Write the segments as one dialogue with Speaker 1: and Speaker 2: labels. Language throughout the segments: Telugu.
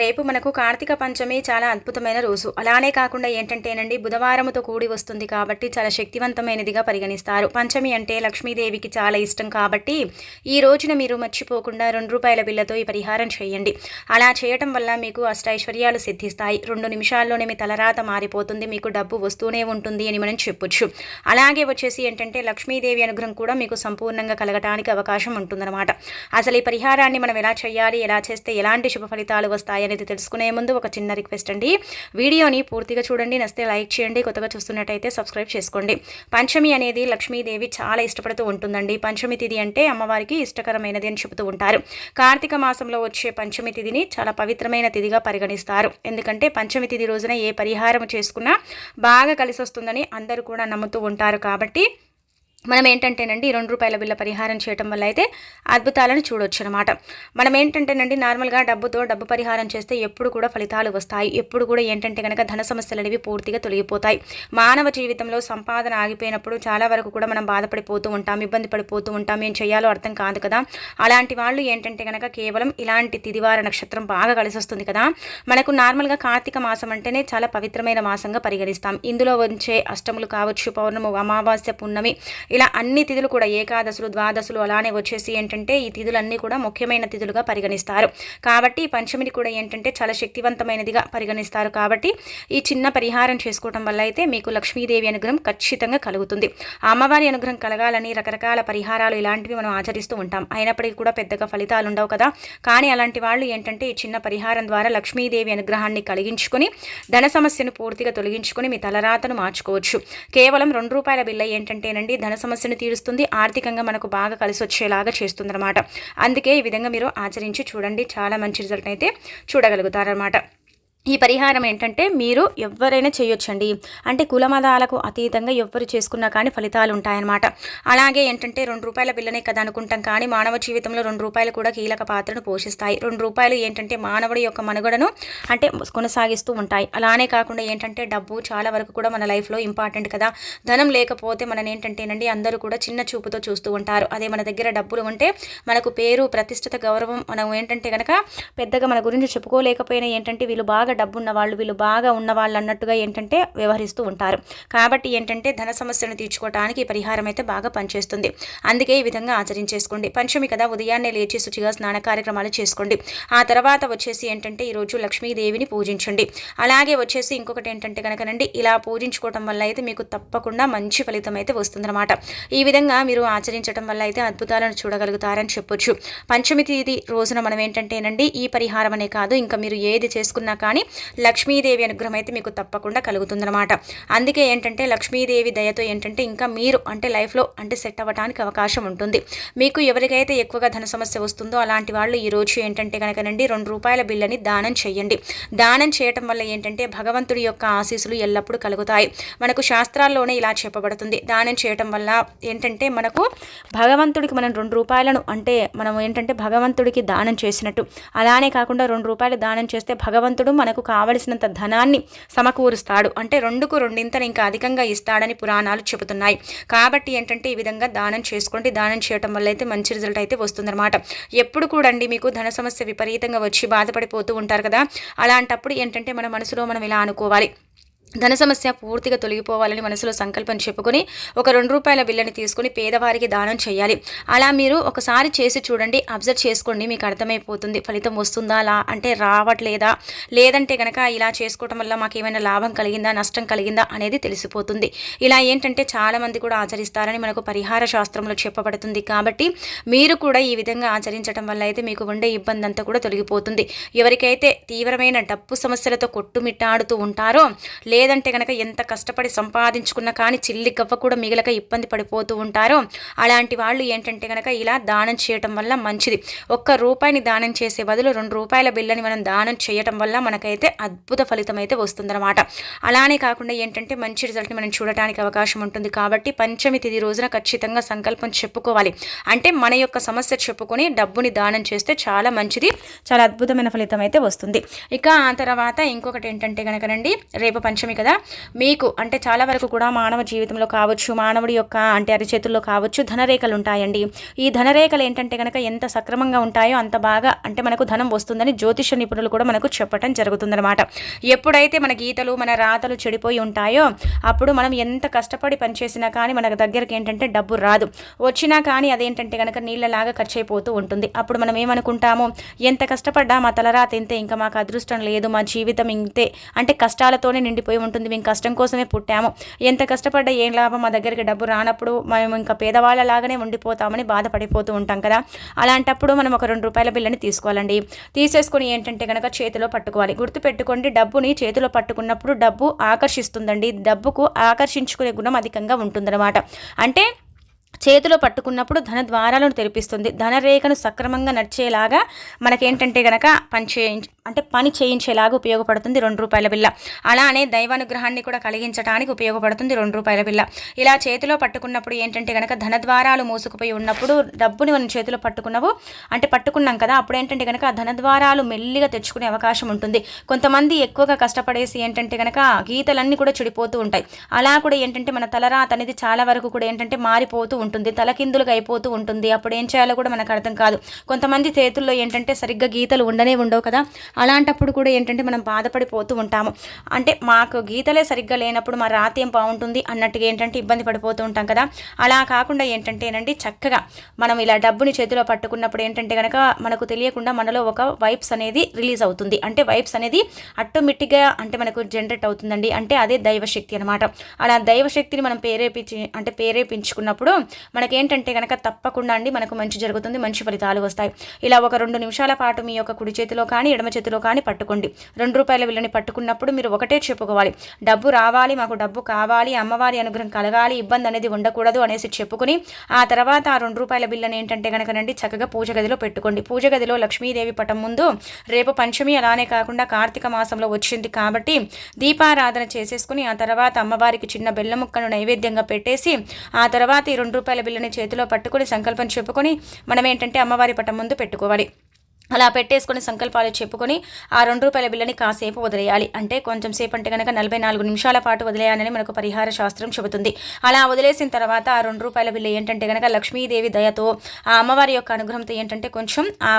Speaker 1: రేపు మనకు కార్తీక పంచమి చాలా అద్భుతమైన రోజు. అలానే కాకుండా ఏంటంటేనండి బుధవారముతో కూడి వస్తుంది కాబట్టి చాలా శక్తివంతమైనదిగా పరిగణిస్తారు. పంచమి అంటే లక్ష్మీదేవికి చాలా ఇష్టం కాబట్టి ఈ రోజున మీరు మర్చిపోకుండా రెండు రూపాయల బిల్లతో ఈ పరిహారం చేయండి. అలా చేయటం వల్ల మీకు అష్టైశ్వర్యాలు సిద్ధిస్తాయి. రెండు నిమిషాల్లోనే మీ తలరాత మారిపోతుంది. మీకు డబ్బు వస్తూనే ఉంటుంది అని మనం చెప్పొచ్చు. అలాగే వచ్చేసి ఏంటంటే లక్ష్మీదేవి అనుగ్రహం కూడా మీకు సంపూర్ణంగా కలగటానికి అవకాశం ఉంటుందన్నమాట. అసలు ఈ పరిహారాన్ని మనం ఎలా చేయాలి ఎలా చేస్తే ఎలాంటి శుభ ఫలితాలు వస్తాయి అనేది తెలుసుకునే ముందు ఒక చిన్న రిక్వెస్ట్ అండి. వీడియోని పూర్తిగా చూడండి నస్తే లైక్ చేయండి కొత్తగా చూస్తున్నట్టయితే సబ్స్క్రైబ్ చేసుకోండి. పంచమి అనేది లక్ష్మీదేవి చాలా ఇష్టపడుతూ ఉంటుందండి. పంచమి తిథి అంటే అమ్మవారికి ఇష్టకరమైనది అని చెబుతూ ఉంటారు. కార్తీక మాసంలో వచ్చే పంచమి తిథిని చాలా పవిత్రమైన తిథిగా పరిగణిస్తారు. ఎందుకంటే పంచమి తిథి రోజున ఏ పరిహారం చేసుకున్నా బాగా కలిసి వస్తుందని అందరూ కూడా నమ్ముతూ ఉంటారు కాబట్టి మనం ఏంటంటేనండి రెండు రూపాయల బిల్ల పరిహారం చేయటం వల్ల అయితే అద్భుతాలను చూడొచ్చు అనమాట మనం ఏంటంటేనండి నార్మల్గా డబ్బుతో డబ్బు పరిహారం చేస్తే ఎప్పుడు కూడా ఫలితాలు వస్తాయి. ఎప్పుడు కూడా ఏంటంటే కనుక ధన సమస్యలు అనేవి పూర్తిగా తొలగిపోతాయి. మానవ జీవితంలో సంపాదన ఆగిపోయినప్పుడు చాలా వరకు కూడా మనం బాధపడిపోతూ ఉంటాం ఇబ్బంది పడిపోతూ ఉంటాం ఏం చేయాలో అర్థం కాదు కదా. అలాంటి వాళ్ళు ఏంటంటే కనుక కేవలం ఇలాంటి తిదివార నక్షత్రం బాగా కలిసి వస్తుంది కదా. మనకు నార్మల్గా కార్తీక మాసం అంటేనే చాలా పవిత్రమైన మాసంగా పరిగణిస్తాం. ఇందులో వచ్చే అష్టములు కావచ్చు పౌర్ణము అమావాస్య పున్నమి ఇలా అన్ని తిథులు కూడా ఏకాదశులు ద్వాదశులు అలానే వచ్చేసి ఏంటంటే ఈ తిథులన్నీ కూడా ముఖ్యమైన తిథులుగా పరిగణిస్తారు. కాబట్టి పంచమిని కూడా ఏంటంటే చాలా శక్తివంతమైనదిగా పరిగణిస్తారు. కాబట్టి ఈ చిన్న పరిహారం చేసుకోవడం వల్ల అయితే మీకు లక్ష్మీదేవి అనుగ్రహం ఖచ్చితంగా కలుగుతుంది. అమ్మవారి అనుగ్రహం కలగాలని రకరకాల పరిహారాలు ఇలాంటివి మనం ఆచరిస్తూ ఉంటాం. అయినప్పటికీ కూడా పెద్దగా ఫలితాలు ఉండవు కదా. కానీ అలాంటి వాళ్ళు ఏంటంటే ఈ చిన్న పరిహారం ద్వారా లక్ష్మీదేవి అనుగ్రహాన్ని కలిగించుకుని ధన సమస్యను పూర్తిగా తొలగించుకుని మీ తలరాతను మార్చుకోవచ్చు. కేవలం రెండు రూపాయల బిల్ల ఏంటంటేనండి ధన సమస్యను తీరుస్తుంది. ఆర్థికంగా మనకు బాగా కలిసి వచ్చేలాగా చేస్తుందన్నమాట. అందుకే ఈ విధంగా మీరు ఆచరించి చూడండి. చాలా మంచి రిజల్ట్ అయితే చూడగలుగుతారనమాట ఈ పరిహారం ఏంటంటే మీరు ఎవరైనా చేయొచ్చండి. అంటే కులమదాలకు అతీతంగా ఎవ్వరు చేసుకున్నా కానీ ఫలితాలు ఉంటాయన్నమాట. అలాగే ఏంటంటే రెండు రూపాయల బిల్లనే కదా అనుకుంటాం కానీ మానవ జీవితంలో రెండు రూపాయలు కూడా కీలక పాత్రను పోషిస్తాయి. రెండు రూపాయలు ఏంటంటే మానవుడి యొక్క మనుగడను అంటే కొనసాగిస్తూ ఉంటాయి. అలానే కాకుండా ఏంటంటే డబ్బు చాలా వరకు కూడా మన లైఫ్లో ఇంపార్టెంట్ కదా. ధనం లేకపోతే మనం ఏంటంటేనండి అందరూ కూడా చిన్న చూపుతో చూస్తూ ఉంటారు. అదే మన దగ్గర డబ్బులు ఉంటే మనకు పేరు ప్రతిష్టత గౌరవం మనం ఏంటంటే కనుక పెద్దగా మన గురించి చెప్పుకోలేకపోయినా ఏంటంటే వీళ్ళు బాగా డబ్బు ఉన్న వాళ్ళు వీళ్ళు బాగా ఉన్నవాళ్ళు అన్నట్టుగా ఏంటంటే వ్యవహరిస్తూ ఉంటారు. కాబట్టి ఏంటంటే ధన సమస్యను తీర్చుకోవడానికి ఈ పరిహారం అయితే బాగా పనిచేస్తుంది. అందుకే ఈ విధంగా ఆచరించేసుకోండి. పంచమి కదా ఉదయాన్నే లేచి శుచిగా స్నాన కార్యక్రమాలు చేసుకోండి. ఆ తర్వాత వచ్చేసి ఏంటంటే ఈరోజు లక్ష్మీదేవిని పూజించండి. అలాగే వచ్చేసి ఇంకొకటి ఏంటంటే కనుకనండి ఇలా పూజించుకోవటం వల్ల అయితే మీకు తప్పకుండా మంచి ఫలితం అయితే వస్తుందన్నమాట. ఈ విధంగా మీరు ఆచరించడం వల్ల అయితే అద్భుతాలను చూడగలుగుతారని చెప్పొచ్చు. పంచమి తేదీ రోజున మనం ఏంటంటేనండి ఈ పరిహారం అనే కాదు ఇంకా మీరు ఏది చేసుకున్నా కానీ లక్ష్మీదేవి అనుగ్రహం అయితే మీకు తప్పకుండా కలుగుతుందనమాట అందుకే ఏంటంటే లక్ష్మీదేవి దయతో ఏంటంటే ఇంకా మీరు అంటే లైఫ్లో అంటే సెట్ అవ్వడానికి అవకాశం ఉంటుంది. మీకు ఎవరికైతే ఎక్కువగా ధన సమస్య వస్తుందో అలాంటి వాళ్ళు ఈరోజు ఏంటంటే కనుకనండి రెండు రూపాయల బిల్లని దానం చేయండి. దానం చేయటం వల్ల ఏంటంటే భగవంతుడి యొక్క ఆశీస్సులు ఎల్లప్పుడూ కలుగుతాయి. మనకు శాస్త్రాల్లోనే ఇలా చెప్పబడుతుంది. దానం చేయటం వల్ల ఏంటంటే మనకు భగవంతుడికి మనం రెండు రూపాయలను అంటే మనం ఏంటంటే భగవంతుడికి దానం చేసినట్టు. అలానే కాకుండా రెండు రూపాయలు దానం చేస్తే భగవంతుడు మనకు కావలసినంత ధనాన్ని సమకూరుస్తాడు. అంటే రెండుకు రెండింతను ఇంకా అధికంగా ఇస్తాడని పురాణాలు చెబుతున్నాయి. కాబట్టి ఏంటంటే ఈ విధంగా దానం చేసుకోండి. దానం చేయటం వల్ల అయితే మంచి రిజల్ట్ అయితే వస్తుందన్నమాట. ఎప్పుడు కూడా అండి మీకు ధన సమస్య విపరీతంగా వచ్చి బాధపడిపోతూ ఉంటారు కదా? అలాంటప్పుడు ఏంటంటే మన మనసులో మనం ఇలా అనుకోవాలి. ధన సమస్య పూర్తిగా తొలగిపోవాలని మనసులో సంకల్పం చెప్పుకొని ఒక రెండు రూపాయల బిల్లని తీసుకొని పేదవారికి దానం చేయాలి. అలా మీరు ఒకసారి చేసి చూడండి అబ్జర్వ్ చేసుకోండి మీకు అర్థమైపోతుంది. ఫలితం వస్తుందా లా అంటే రావట్లేదా? లేదంటే కనుక ఇలా చేసుకోవటం వల్ల మాకు ఏమైనా లాభం కలిగిందా నష్టం కలిగిందా అనేది తెలిసిపోతుంది. ఇలా ఏంటంటే చాలామంది కూడా ఆచరిస్తారని మనకు పరిహార శాస్త్రంలో చెప్పబడుతుంది. కాబట్టి మీరు కూడా ఈ విధంగా ఆచరించడం వల్ల అయితే మీకు ఉండే ఇబ్బంది అంతా కూడా తొలగిపోతుంది. ఎవరికైతే తీవ్రమైన డబ్బు సమస్యలతో కొట్టుమిట్టాడుతూ ఉంటారో లే లేదంటే కనుక ఎంత కష్టపడి సంపాదించుకున్నా కానీ చిల్లి గవ్వ కూడా మిగిలక ఇబ్బంది పడిపోతూ ఉంటారో. అలాంటి వాళ్ళు ఏంటంటే కనుక ఇలా దానం చేయటం వల్ల మంచిది. ఒక్క రూపాయిని దానం చేసే బదులు రెండు రూపాయల బిల్లని మనం దానం చేయటం వల్ల మనకైతే అద్భుత ఫలితం అయితే వస్తుందన్నమాట. అలానే కాకుండా ఏంటంటే మంచి రిజల్ట్ని మనం చూడటానికి అవకాశం ఉంటుంది. కాబట్టి పంచమి తిది రోజున ఖచ్చితంగా సంకల్పం చెప్పుకోవాలి. అంటే మన యొక్క సమస్య చెప్పుకొని డబ్బుని దానం చేస్తే చాలా మంచిది చాలా అద్భుతమైన ఫలితం అయితే వస్తుంది. ఇక ఆ తర్వాత ఇంకొకటి ఏంటంటే కనుకనండి రేపు పంచ పంచమి కదా? మీకు అంటే చాలా వరకు కూడా మానవ జీవితంలో కావచ్చు మానవుడి యొక్క అంటే అరిచేతుల్లో కావచ్చు ధనరేఖలు ఉంటాయండి. ఈ ధనరేఖలు ఏంటంటే కనుక ఎంత సక్రమంగా ఉంటాయో అంత బాగా అంటే మనకు ధనం వస్తుందని జ్యోతిష నిపుణులు కూడా మనకు చెప్పడం జరుగుతుందన్నమాట. ఎప్పుడైతే మన గీతలు మన రాతలు చెడిపోయి ఉంటాయో అప్పుడు మనం ఎంత కష్టపడి పనిచేసినా కానీ మనకు దగ్గరికి ఏంటంటే డబ్బు రాదు. వచ్చినా కానీ అదేంటంటే కనుక నీళ్ళలాగా ఖర్చు అయిపోతూ ఉంటుంది. అప్పుడు మనం ఏమనుకుంటాము? ఎంత కష్టపడ్డా మా తలరాత ఇంతే ఇంకా మాకు అదృష్టం లేదు మా జీవితం ఇంతే. అంటే కష్టాలతోనే నిండిపోయి ఉంటుంది. మేము కష్టం కోసమే పుట్టాము. ఎంత కష్టపడ్డా ఏం లాభం? మా దగ్గరికి డబ్బు రానప్పుడు మేము ఇంకా పేదవాళ్ళలాగానే ఉండిపోతామని బాధపడిపోతూ ఉంటాం కదా. అలాంటప్పుడు మనం ఒక రెండు రూపాయల బిల్లని తీసుకోవాలండి. తీసేసుకొని ఏంటంటే కనుక చేతిలో పట్టుకోవాలి. గుర్తుపెట్టుకోండి డబ్బుని చేతిలో పట్టుకున్నప్పుడు డబ్బు ఆకర్షిస్తుందండి. డబ్బుకు ఆకర్షించుకునే గుణం అధికంగా ఉంటుందన్నమాట. అంటే చేతిలో పట్టుకున్నప్పుడు ధన ద్వారాలను తెరిపిస్తుంది. ధనరేఖను సక్రమంగా నడిచేలాగా మనకేంటంటే గనక పని చేయించి అంటే పని చేయించేలాగా ఉపయోగపడుతుంది రెండు రూపాయల బిల్ల. అలానే దైవానుగ్రహాన్ని కూడా కలిగించడానికి ఉపయోగపడుతుంది రెండు రూపాయల బిల్ల. ఇలా చేతిలో పట్టుకున్నప్పుడు ఏంటంటే గనక ధన ద్వారాలు మూసుకుపోయి ఉన్నప్పుడు డబ్బుని మనం చేతిలో పట్టుకున్నావు అంటే పట్టుకున్నాం కదా అప్పుడు ఏంటంటే గనక ధన ద్వారాలు మెల్లిగా తెచ్చుకునే అవకాశం ఉంటుంది. కొంతమంది ఎక్కువగా కష్టపడేసి ఏంటంటే గనక గీతలన్నీ కూడా చెడిపోతూ ఉంటాయి. అలా కూడా ఏంటంటే మన తలరాత అనేది చాలా వరకు కూడా ఏంటంటే మారిపోతూ ఉంటుంది. ఉంటుంది తలకిందులుగా అయిపోతూ ఉంటుంది. అప్పుడు ఏం చేయాలో కూడా మనకు అర్థం కాదు. కొంతమంది చేతుల్లో ఏంటంటే సరిగ్గా గీతలు ఉండనే ఉండవు కదా. అలాంటప్పుడు కూడా ఏంటంటే మనం బాధపడిపోతూ ఉంటాము. అంటే మాకు గీతలే సరిగ్గా లేనప్పుడు మా రాత ఏం బాగుంటుంది అన్నట్టుగా ఏంటంటే ఇబ్బంది పడిపోతూ ఉంటాం కదా. అలా కాకుండా ఏంటంటేనండి చక్కగా మనం ఇలా డబ్బుని చేతిలో పట్టుకున్నప్పుడు ఏంటంటే కనుక మనకు తెలియకుండా మనలో ఒక వైబ్స్ అనేది రిలీజ్ అవుతుంది. అంటే వైబ్స్ అనేది ఆటోమేటిక్గా అంటే మనకు జనరేట్ అవుతుందండి. అంటే అదే దైవశక్తి అనమాట అలా దైవశక్తిని మనం ప్రేరేపించి అంటే ప్రేరేపించుకున్నప్పుడు మనకేంటంటే కనుక తప్పకుండా అండి మనకు మంచి జరుగుతుంది మంచి ఫలితాలు వస్తాయి. ఇలా ఒక రెండు నిమిషాల పాటు మీ యొక్క కుడి చేతిలో కానీ ఎడమ చేతిలో కానీ పట్టుకోండి. రెండు రూపాయల విలువని పట్టుకున్నప్పుడు మీరు ఒకటే చెప్పుకోవాలి. డబ్బు రావాలి మాకు డబ్బు కావాలి అమ్మవారి అనుగ్రహం కలగాలి ఇబ్బంది అనేది ఉండకూడదు అనేసి చెప్పుకుని ఆ తర్వాత ఆ రెండు రూపాయల బిల్లని ఏంటంటే కనుకనండి చక్కగా పూజ గదిలో పెట్టుకోండి. పూజ గదిలో లక్ష్మీదేవి పటం ముందు రేపు పంచమి అలానే కాకుండా కార్తీక మాసంలో వచ్చింది కాబట్టి దీపారాధన చేసేసుకుని ఆ తర్వాత అమ్మవారికి చిన్న బెల్ల ముక్కను నైవేద్యంగా పెట్టేసి ఆ తర్వాత ఈ రెండు రూపాయల బిల్లుని చేతిలో పట్టుకుని సంకల్పం చెప్పుకొని మనం ఏంటంటే అమ్మవారి పటం ముందు పెట్టుకోవాలి. అలా పెట్టేసుకొని సంకల్పాలు చెప్పుకొని ఆ రెండు రూపాయల బిల్లని కాసేపు వదిలేయాలి. అంటే కొంచెం సేపు అంటే కనుక నలభై నాలుగు నిమిషాల పాటు వదిలేయాలని మనకు పరిహార శాస్త్రం చెబుతుంది. అలా వదిలేసిన తర్వాత ఆ రెండు రూపాయల బిల్లు ఏంటంటే కనుక లక్ష్మీదేవి దయతో ఆ అమ్మవారి యొక్క అనుగ్రహంతో ఏంటంటే కొంచెం ఆ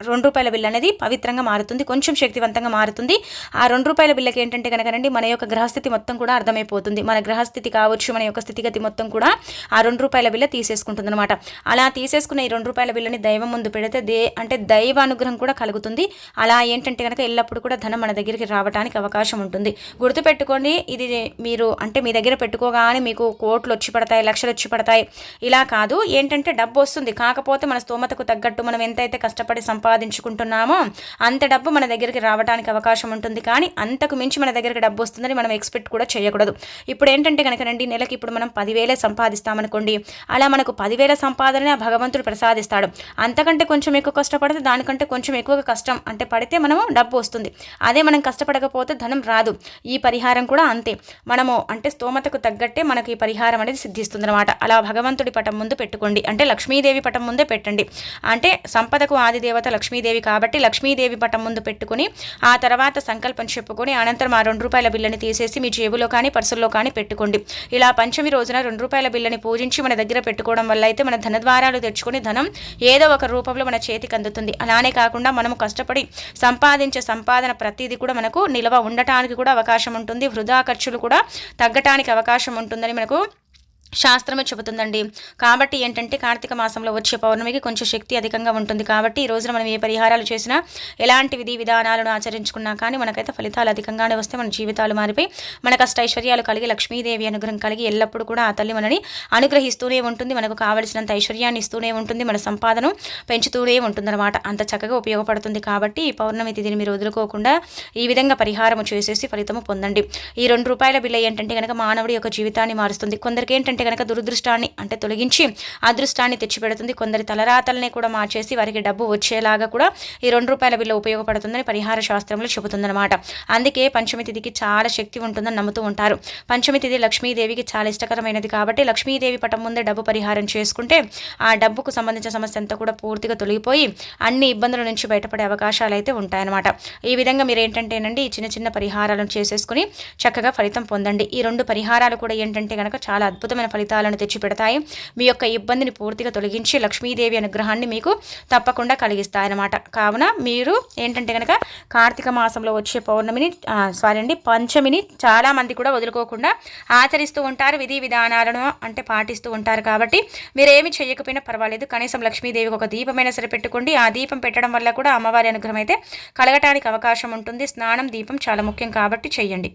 Speaker 1: రెండు రూపాయల బిల్ అనేది పవిత్రంగా మారుతుంది కొంచెం శక్తివంతంగా మారుతుంది. ఆ రెండు రూపాయల బిల్లకి ఏంటంటే కనుకనండి మన యొక్క గ్రహస్థితి మొత్తం కూడా అర్థమైపోతుంది. మన గ్రహస్థితి కావచ్చు మన యొక్క స్థితిగతి మొత్తం కూడా ఆ రెండు రూపాయల బిల్ల తీసేసుకుంటుంది అనమాట అలా తీసేసుకున్న ఈ రెండు రూపాయల బిల్లని దైవం ముందు పెడితే దే అంటే దైవ అనుగ్రహం కూడా కలుగుతుంది. అలా ఏంటంటే కనుక ఎల్లప్పుడు కూడా ధనం మన దగ్గరికి రావడానికి అవకాశం ఉంటుంది. గుర్తుపెట్టుకోండి ఇది మీరు అంటే మీ దగ్గర పెట్టుకోగానే మీకు కోట్లు వచ్చి పడతాయి లక్షలు వచ్చి పడతాయి. ఇలా కాదు ఏంటంటే డబ్బు వస్తుంది. కాకపోతే మన స్తోమతకు తగ్గట్టు మనం ఎంతైతే కష్టపడి సంపా సంపాదించుకుంటున్నామో అంత డబ్బు మన దగ్గరికి రావడానికి అవకాశం ఉంటుంది. కానీ అంతకు మించి మన దగ్గరికి డబ్బు వస్తుందని మనం ఎక్స్పెక్ట్ కూడా చేయకూడదు. ఇప్పుడు ఏంటంటే కనుక రండి నెలకి ఇప్పుడు మనం పదివేలే సంపాదిస్తామనుకోండి అలా మనకు పదివేల సంపాదన భగవంతుడు ప్రసాదిస్తాడు. అంతకంటే కొంచెం ఎక్కువ కష్టపడితే దానికంటే కొంచెం ఎక్కువ కష్టం అంటే పడితే మనము డబ్బు వస్తుంది. అదే మనం కష్టపడకపోతే ధనం రాదు. ఈ పరిహారం కూడా అంతే. మనము అంటే స్తోమతకు తగ్గట్టే మనకి ఈ పరిహారం అనేది సిద్ధిస్తుంది అనమాట అలా భగవంతుడి పటం ముందు పెట్టుకోండి. అంటే లక్ష్మీదేవి పటం ముందే పెట్టండి. అంటే సంపదకు ఆది దేవత లక్ష్మీదేవి కాబట్టి లక్ష్మీదేవి పటం ముందు పెట్టుకుని ఆ తర్వాత సంకల్పం చెప్పుకొని అనంతరం ఆ రెండు రూపాయల బిల్లని తీసేసి మీ జేబులో కానీ పర్సుల్లో కానీ పెట్టుకోండి. ఇలా పంచమి రోజున రెండు రూపాయల బిల్లని పూజించి మన దగ్గర పెట్టుకోవడం వల్ల అయితే మన ధనద్వారాలు తెచ్చుకుని ధనం ఏదో ఒక రూపంలో మన చేతికి అందుతుంది. అలానే కాకుండా మనము కష్టపడి సంపాదించే సంపాదన ప్రతిదీ కూడా మనకు నిల్వ ఉండటానికి కూడా అవకాశం ఉంటుంది. వృధా ఖర్చులు కూడా తగ్గటానికి అవకాశం ఉంటుందని మనకు శాస్త్రమే చెబుతుందండి. కాబట్టి ఏంటంటే కార్తీక మాసంలో వచ్చే పౌర్ణమికి కొంచెం శక్తి అధికంగా ఉంటుంది. కాబట్టి ఈ రోజున మనం ఏ పరిహారాలు చేసినా ఎలాంటి విధి విధానాలను ఆచరించుకున్నా కానీ మనకైతే ఫలితాలు అధికంగానే వస్తే మన జీవితాలు మారిపోయి మన కష్ట ఐశ్వర్యాలు కలిగి లక్ష్మీదేవి అనుగ్రహం కలిగి ఎల్లప్పుడూ కూడా ఆ తల్లి మనని అనుగ్రహిస్తూనే ఉంటుంది. మనకు కావలసినంత ఐశ్వర్యాన్ని ఇస్తూనే ఉంటుంది. మన సంపాదన పెంచుతూనే ఉంటుందన్నమాట. అంత చక్కగా ఉపయోగపడుతుంది. కాబట్టి ఈ పౌర్ణమి తిథిని మీరు వదులుకోకుండా ఈ విధంగా పరిహారం చేసేసి ఫలితము పొందండి. ఈ రెండు రూపాయల బిల్ల ఏంటంటే కనుక మానవుడి యొక్క జీవితాన్ని మారుస్తుంది. కొందరికి ఏంటంటే కనుక దురదృష్టాన్ని అంటే తొలగించి అదృష్టాన్ని తెచ్చిపెడుతుంది. కొందరి తలరాతల్ని కూడా మార్చేసి వారికి డబ్బు వచ్చేలాగా కూడా ఈ రెండు రూపాయల బిల్లు ఉపయోగపడుతుందని పరిహార శాస్త్రంలో చెబుతుందన్నమాట. అందుకే పంచమి తిథికి చాలా శక్తి ఉంటుందని నమ్ముతూ ఉంటారు. పంచమి తిథి లక్ష్మీదేవికి చాలా ఇష్టకరమైనది కాబట్టి లక్ష్మీదేవి పటం ముందే డబ్బు పరిహారం చేసుకుంటే ఆ డబ్బుకు సంబంధించిన సమస్య అంతా కూడా పూర్తిగా తొలగిపోయి అన్ని ఇబ్బందుల నుంచి బయటపడే అవకాశాలు అయితే ఉంటాయన్నమాట. ఈ విధంగా మీరు ఏంటంటేనండి ఈ చిన్న చిన్న పరిహారాలను చేసేసుకుని చక్కగా ఫలితం పొందండి. ఈ రెండు పరిహారాలు కూడా ఏంటంటే కనుక చాలా అద్భుతమైన ఫలితాలను తెచ్చిపెడతాయి. మీ యొక్క ఇబ్బందిని పూర్తిగా తొలగించి లక్ష్మీదేవి అనుగ్రహాన్ని మీకు తప్పకుండా కలిగిస్తాయన్నమాట. కావున మీరు ఏంటంటే కనుక కార్తీక మాసంలో వచ్చే పౌర్ణమిని సారీ అండి పంచమిని చాలామంది కూడా వదులుకోకుండా ఆచరిస్తూ ఉంటారు. విధి విధానాలను అంటే పాటిస్తూ ఉంటారు కాబట్టి మీరు చేయకపోయినా పర్వాలేదు. కనీసం లక్ష్మీదేవికి ఒక దీపమైన సరే పెట్టుకోండి. ఆ దీపం పెట్టడం వల్ల కూడా అమ్మవారి అనుగ్రహం అయితే కలగటానికి అవకాశం ఉంటుంది. స్నానం దీపం చాలా ముఖ్యం కాబట్టి చెయ్యండి